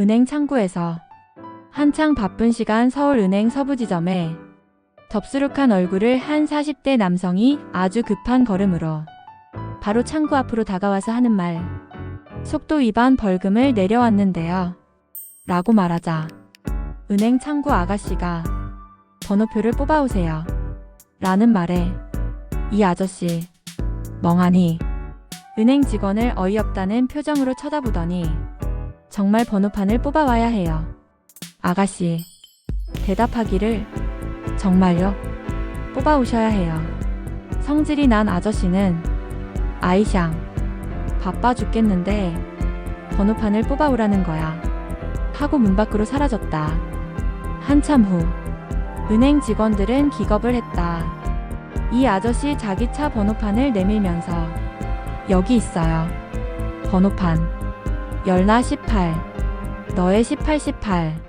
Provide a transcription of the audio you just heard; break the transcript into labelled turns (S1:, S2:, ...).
S1: 은행 창구에서 한창 바쁜 시간 서울은행 서부지점에 덥수룩한 얼굴을 한 40대 남성이 아주 급한 걸음으로 바로 창구 앞으로 다가와서 하는 말. 속도 위반 벌금을 내려왔는데요. 라고 말하자 은행 창구 아가씨가 번호표를 뽑아오세요. 라는 말에 이 아저씨 멍하니 은행 직원을 어이없다는 표정으로 쳐다보더니 정말 번호판을 뽑아와야 해요. 아가씨 대답하기를 정말요? 뽑아오셔야 해요. 성질이 난 아저씨는 아이샹 바빠 죽겠는데 번호판을 뽑아오라는 거야. 하고 문 밖으로 사라졌다. 한참 후 은행 직원들은 기겁을 했다. 이 아저씨 자기 차 번호판을 내밀면서 여기 있어요. 번호판 열나 18 너의 18 18